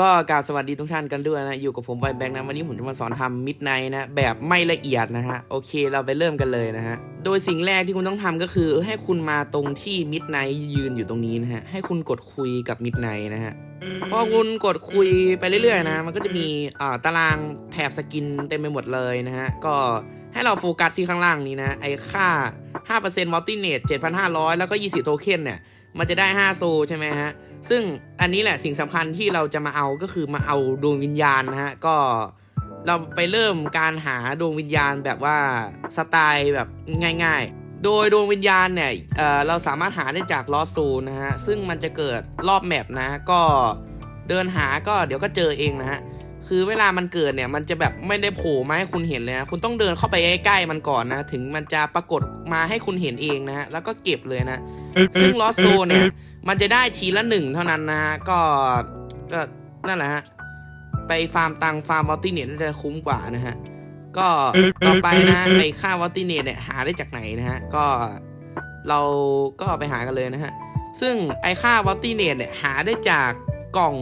ก็กราบสวัสดีทุกท่านกันด้วยนะ อยู่กับผมไวแบงค์นะ วันนี้ผมจะมาสอนทำมิดไนนะ แบบไม่ละเอียดนะฮะ โอเคเราไปเริ่มกันเลยนะฮะ โดยสิ่งแรกที่คุณต้องทำก็คือ ให้คุณมาตรงที่มิดไนยืนอยู่ตรงนี้นะฮะ ให้คุณกดคุยกับมิดไนนะฮะพอคุณกดคุยไปเรื่อยๆนะ มันก็จะมีอ่าตารางแถบสกินเต็มไปหมดเลยนะฮะ ก็ให้เราโฟกัสที่ข้างล่างนี้นะ ไอ้ค่า 5% Multinet 7,500 แล้วก็ 20 โทเค็นเนี่ย มันจะได้ 5 โซใช่ไหมฮะ ซึ่งอันนี้แหละสิ่งสำคัญที่เราจะมาเอาก็คือมาเอาดวงวิญญาณนะฮะก็เราไปเริ่มการหาดวงวิญญาณแบบว่าสไตล์แบบง่าย ๆ โดยดวงวิญญาณเนี่ยเเราสามารถหาได้จากลอสซูนะฮะซึ่งมันจะเกิดรอบแมปนะก็เดินหาก็เดี๋ยวก็เจอเองนะฮะ คือเวลามันเกิดเนี่ยมันจะแบบไม่ได้โผล่มาให้คุณเห็นเลยนะคุณต้องเดินเข้าไปใกล้ๆมันก่อนนะ ถึงมันจะปรากฏมาให้คุณเห็นเองนะฮะแล้วก็เก็บเลยนะ ซึ่งลอสโซเนี่ย มันจะได้ทีละหนึ่งเท่านั้นนะฮะก็ก็นั่นแหละฮะไปฟาร์มตังฟาร์มวัลติเนตน่าจะคุ้มกว่านะฮะก็ต่อไปนะไอ้ค่าวัลติเนตเนี่ยหาได้จากไหนนะฮะก็เราก็ไปหากันเลยนะฮะซึ่งไอ้ค่าวัลติเนตเนี่ยหาได้จากกล่อง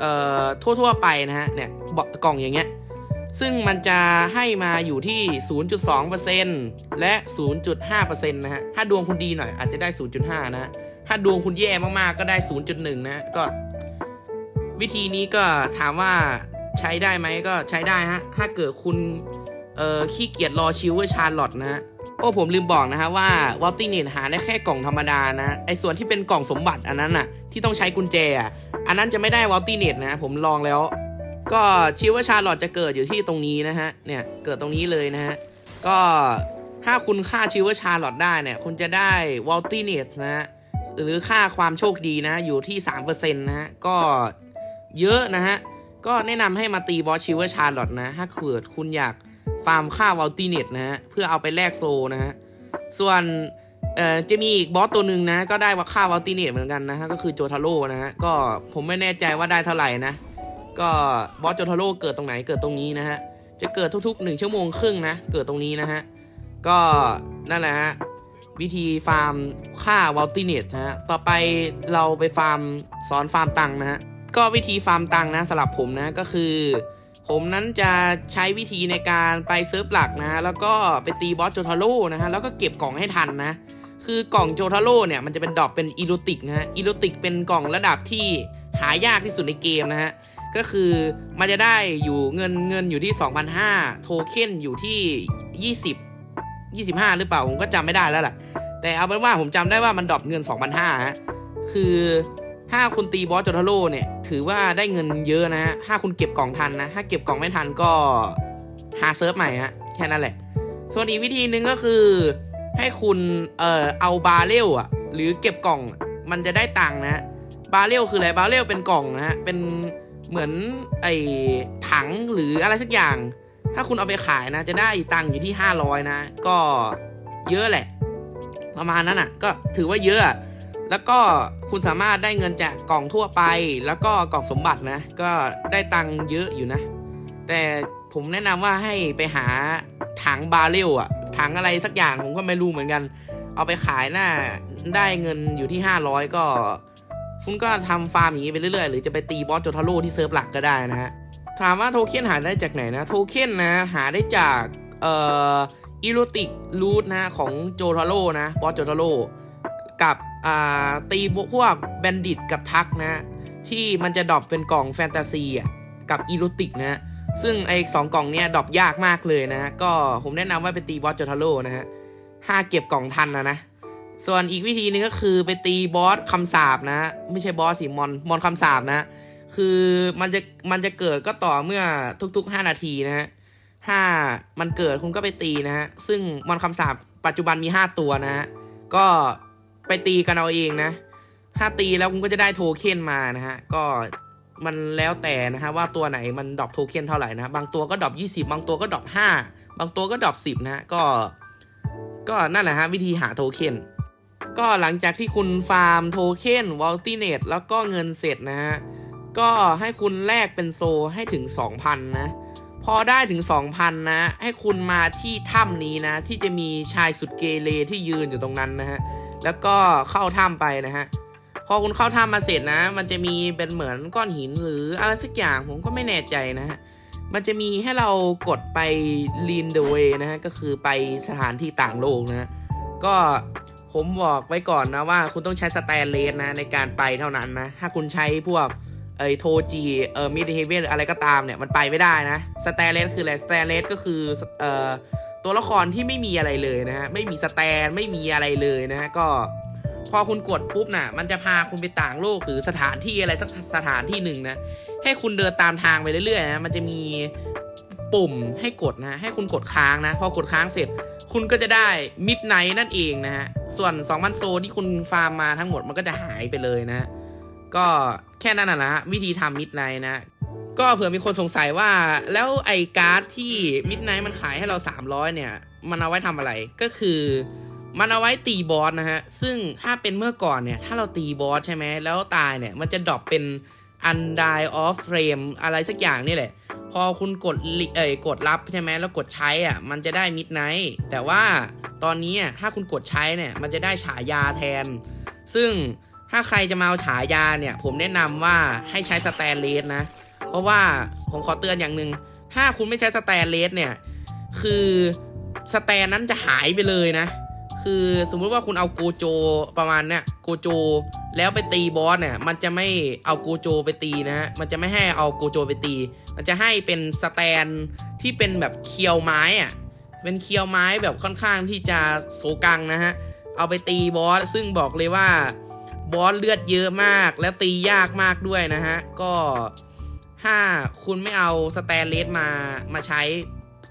เอ่อทั่วๆไปนะฮะเนี่ยบอกกล่องอย่างเงี้ยซึ่งมันจะให้มาอยู่ที่ 0.2%และ 0.5%นะฮะ ถ้าดวงคุณดีหน่อยอาจจะได้ 0.5นะฮะถ้าดวงคุณแย่มากๆก็ได้ 0.1 นะ ก็ วิธีนี้ก็ถามว่าใช้ได้ไหมก็ใช้ได้ฮะ ถ้าเกิดคุณ เอ่อ ขี้เกียจรอชิวเวอร์ชาร์ลอตนะฮะโอ้ผมลืมบอกนะฮะว่าวอลติเนตหาได้แค่กล่องธรรมดานะ ไอ้ส่วนที่เป็นกล่องสมบัติอันนั้นน่ะที่ต้องใช้กุญแจอะ อันนั้นจะไม่ได้วอลติเนตนะ ผมลองแล้ว ก็ชิวว่าชาร์ลอตจะเกิดอยู่ที่ตรงนี้นะฮะ เนี่ย เกิดตรงนี้เลยนะฮะ ก็ถ้าคุณค่าชิวว่าชาร์ลอตได้เนี่ย คุณจะได้วอลติเนตนะฮะ หรือค่าความโชคดีนะ อยู่ที่ 3%นะฮะ ก็เยอะนะฮะ ก็แนะนำให้มาตีบอสชิวเวอร์ชาร์ลอตนะ ถ้าเกิดคุณอยากฟาร์มค่าวอลติเนตนะฮะ เพื่อเอาไปแลกโซนะฮะ ส่วน เอ่อจะมีอีกบอสตัวหนึ่งนะ ก็ได้ว่าค่าวอลติเนตเหมือนกันนะฮะก็คือโจทาโร่นะฮะก็ผมไม่แน่ใจว่าได้เท่าไหร่นะ ก็บอสโจทาโร่เกิดตรงไหนเกิดตรงนี้นะฮะจะเกิดทุกๆ1ชั่วโมงครึ่งนะเกิดตรงนี้นะฮะก็นั่นแหละฮะวิธีฟาร์มค่าวอลติเนตนะฮะต่อไปเราไปฟาร์มสอนฟาร์มตังค์นะฮะก็วิธีฟาร์มตังค์นะสำหรับผมนะก็คือ ผมนั้นจะใช้วิธีในการไปเซิร์ฟหลักนะ แล้วก็ไปตีบอสโจทาโร่นะฮะแล้วก็เก็บกล่องให้ทันนะ คือกล่องโจทาโร่เนี่ยมันจะเป็นดอปเป็นอีโรติกนะฮะอีโรติกเป็นกล่องระดับที่หายากที่สุดในเกมนะฮะก็คือมันจะได้อยู่เงินเงินอยู่ที่ 2,500 โทเค็นอยู่ที่ 20 25 หรือเปล่า ผมก็จำไม่ได้แล้วแหละแต่เอาเป็นว่าผมจำได้ว่ามันดรอปเงิน 2,500ฮะคือถ้าคุณตีบอสโจทาโร่เนี่ย ถือว่าได้เงินเยอะนะฮะถ้าคุณเก็บกล่องทันนะ ถ้าเก็บกล่องไม่ทันก็หาเซิร์ฟใหม่ฮะแค่นั้นแหละ ส่วนอีกวิธีหนึ่งก็คือ ให้คุณเอ่อเอาบาเรลอะหรือเก็บกล่องมันจะได้ตังค์นะบาเรลคืออะไรบาเรลเป็นกล่องนะฮะเป็นเหมือนไอ้ถังหรืออะไรสักอย่าง ถ้าคุณเอาไปขายนะ จะได้ตังค์อยู่ที่ 500 นะ ก็เยอะแหละ ประมาณนั้นอะ ก็ถือว่าเยอะอะแล้วก็คุณสามารถได้เงินจากกล่องทั่วไป แล้วก็กล่องสมบัตินะ ก็ได้ตังค์เยอะอยู่นะ แต่ผมแนะนำว่าให้ไปหาถังบาเรลอะ ถังอะไรสักอย่างผมก็ไม่รู้เหมือนกัน เอาไปขายน่าได้เงินอยู่ที่ 500 ก็ คุณก็ทำฟาร์มอย่างนี้ไปเรื่อยๆ หรือจะไปตีบอสโจทาโร่ที่เซิร์ฟหลักก็ได้นะฮะ ถามว่าโทเค็นหาได้จากไหนนะ โทเค็นนะหาได้จากเอ่ออีโรติกรูทนะของโจทาโร่นะบอสโจทาโร่กับอ่าตีพวกแบนดิตกับทักนะ ที่มันจะดรอปเป็นกล่องแฟนตาซีอะกับอีโรติกนะ ซึ่งไอ้สองกล่องเนี้ยดรอปยากมากเลยนะก็ผมแนะนำว่าไปตีบอสโจทาโร่นะฮะถ้าเก็บกล่องทันนะนะ ส่วนอีกวิธีหนึงก็คือไปตีบอสคำสาบนะ ไม่ใช่บอสสิมอนมอนคำสาบนะ คือมันจะมันจะเกิดก็ต่อเมื่อทุกๆ 5 นาทีนะฮะถ้ามันเกิดคุณก็ไปตีนะฮะ ซึ่งมอนคำสาบปัจจุบันมี 5 ตัวนะฮะ ก็ไปตีกันเอาเองนะ ถ้าตีแล้วคุณก็จะได้โทเค็นมานะฮะ ก็ มันแล้วแต่นะฮะว่าตัวไหนมันดรอปโทเค็นเท่าไหร่นะบางตัวก็ดรอป20 บางตัวก็ดรอป5 บางตัวก็ดรอป10 นะฮะก็ ก็นั่นแหละฮะวิธีหาโทเค็นก็หลังจากที่คุณฟาร์มโทเค็นวอลติเนตแล้วก็เงินเสร็จนะฮะ ก็ให้คุณแลกเป็นโซให้ถึง 2,000 นะ พอได้ถึง 2,000 นะ ให้คุณมาที่ถ้ำนี้นะ ที่จะมีชายสุดเกเรที่ยืนอยู่ตรงนั้นนะฮะ แล้วก็เข้าถ้ำไปนะฮะ พอคุณเข้าถ้ำมาเสร็จนะ มันจะมีเป็นเหมือนก้อนหินหรืออะไรสักอย่างผมก็ไม่แน่ใจนะฮะ มันจะมีให้เรากดไป lean the way นะฮะ ก็คือไปสถานที่ต่างโลกนะก็ผมบอกไว้ก่อนนะว่าคุณต้องใช้สแตนเลสนะในการไปเท่านั้นนะ ถ้าคุณใช้พวกเอ้ยโทจีเอ่อมิดเฮเวนอะไรก็ตามเนี่ยมันไปไม่ได้นะสแตนเลสคืออะไรสแตนเลสก็คือเอ่อตัวละครที่ไม่มีอะไรเลยนะฮะไม่มีสแตนไม่มีอะไรเลยนะฮะก็ พอคุณกดปุ๊บน่ะ มันจะพาคุณไปต่างโลกหรือสถานที่อะไรสักสถานที่หนึ่งนะ ให้คุณเดินตามทางไปเรื่อยๆนะ มันจะมีปุ่มให้กดนะ ให้คุณกดค้างนะ พอกดค้างเสร็จ คุณก็จะได้มิดไนท์นั่นเองนะฮะ ส่วน 2,000 โซที่คุณฟาร์มมาทั้งหมดมันก็จะหายไปเลยนะ ก็แค่นั้นนะนะฮะ วิธีทำมิดไนท์นะ ก็เผื่อมีคนสงสัยว่าแล้วไอ้การ์ดที่มิดไนท์มันขายให้เรา 300 เนี่ย มันเอาไว้ทำอะไร ก็คือ มันเอาไว้ตีบอสนะฮะ ซึ่งถ้าเป็นเมื่อก่อนเนี่ย ถ้าเราตีบอสใช่ไหม แล้วตายเนี่ย มันจะดรอปเป็น Undie of Frame อะไรสักอย่างนี่แหละ พอคุณกดลิเอ่ยกดรับใช่ไหมแล้วกดใช้อะ มันจะได้มิดไนท์แต่ว่าตอนนี้อะถ้าคุณกดใช้เนี่ย มันจะได้ฉายาแทน ซึ่งถ้าใครจะมาเอาฉายาเนี่ย ผมแนะนำว่าให้ใช้สแตนเลสนะ เพราะว่าผมขอเตือนอย่างหนึ่ง ถ้าคุณไม่ใช้สแตนเลสเนี่ย คือสแตนนั้นจะหายไปเลยนะ คือสมมุติว่าคุณเอาโกโจประมาณเนี้ยโกโจ แล้วไปตีบอสเนี่ยมันจะไม่เอาโกโจไปตีนะฮะมันจะไม่ให้เอาโกโจไปตี มันจะให้เป็นสแตนที่เป็นแบบเคียวไม้อะเป็นเคียวไม้แบบค่อนข้างที่จะโซกังนะฮะเอาไปตีบอสซึ่งบอกเลยว่าบอสเลือดเยอะมากและตียากมากด้วยนะฮะก็ถ้าคุณไม่เอาสแตนเลสมามาใช้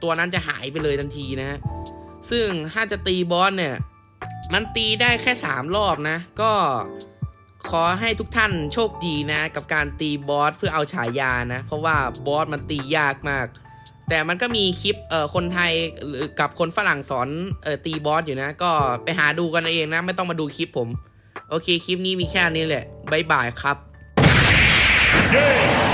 ตัวนั้นจะหายไปเลยทันทีนะฮะ ซึ่งถ้าจะตีบอสเนี่ย มันตีได้แค่สามรอบนะ ก็ขอให้ทุกท่านโชคดีนะ กับการตีบอสเพื่อเอาฉายานะ เพราะว่าบอสมันตียากมาก แต่มันก็มีคลิปเอ่อคนไทยหรือกับคนฝรั่งสอนเอ่อตีบอสอยู่นะ ก็ไปหาดูกันเองนะ ไม่ต้องมาดูคลิปผม โอเคคลิปนี้มีแค่นี้แหละบายบายครับ Game